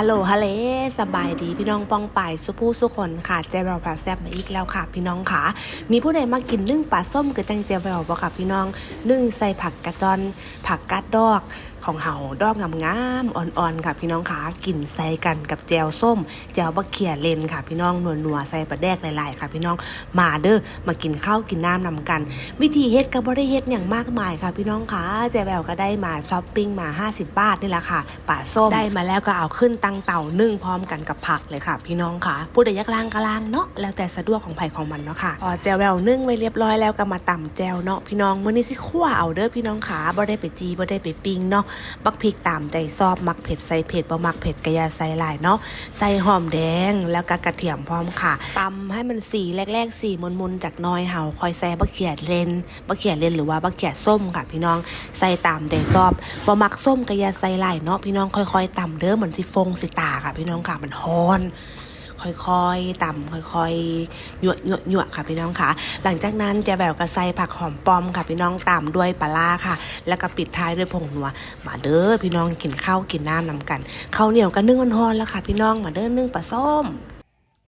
ฮัลโหลฮัลเลสบายดีพี่น้องป้องไปายสุผู้สุคนค่ะเจวลพลาแซบมาอีกแล้วค่ะ พี่น้องค่ะ มีผู้ใดมากินนึ่งปลาส้มกับจังเจวลบ่ค่ะพี่น้องนึ่งใส่ผักกระจอน ผักกัดดอกของเฮาดอกงามๆอ่อนๆค่ะพี่น้องคะกินใส่กันกับแจวส้ม แจวบะเขียเลนค่ะ พี่น้องนัวๆใส่ปลาแดกหลายๆค่ะ พี่น้องมาเด้อมากินข้าวกินน้ำนำกัน วิธีเฮ็ดก็บ่ได้เฮ็ดอย่างมากมายค่ะ พี่น้องคะเจแววก็ได้มาช้อปปิ้งมา 50 บาทนี่แหละค่ะป่าส้มได้มาแล้วก็เอาขึ้นตังเต่านึ่งพร้อมกันกับผักเลยค่ะ พี่น้องค่ะผู้ใดอยากล้างก็ล้างเนาะแล้วแต่สะดวกของไผของมันเนาะค่ะพอแจวแววนึ่งไว้เรียบร้อยแล้วก็มาตำแจวเนาะพี่น้องมื้อนี้สิคั่วเอาเด้อพี่น้องค่ะบ่ได้ไปจีบ่ได้ไปปิ้งเนาะบักพริกตามใจชอบมักเผ็ดใส่เผ็ดบ่มักเผ็ดก็อย่าใส่หลายเนาะใส่หอมแดงแล้วก็กระเทียมพร้อมค่ะตำให้มันสีแรกๆสีมนๆจากน้อยเห่าคอยใส่บักเขียดเลนบักเขียดเลนหรือว่าบักเขียดส้มค่ะ พี่น้องใส่ตามใจชอบบ่มักส้มก็อย่าใส่หลายเนาะพี่น้องค่อยๆตำเด้อเหมือนสิฟงสิตาค่ะ พี่น้องค่ะมันฮอน ค่อยๆต่ำค่อยๆหยวกหยวกหยวกค่ะพี่น้องค่ะ หลังจากนั้นจะแบบกระใส่ผักหอมปอมค่ะพี่น้องต่ำด้วยปลาล่าค่ะ แล้วก็ปิดท้ายด้วยผงนัวมาเด้อพี่น้องกินข้าวกินน้ำนำกันข้าวเหนียวก็นึ่งอ่อนๆแล้วค่ะ พี่น้องมาเด้อนึ่งปลาส้ม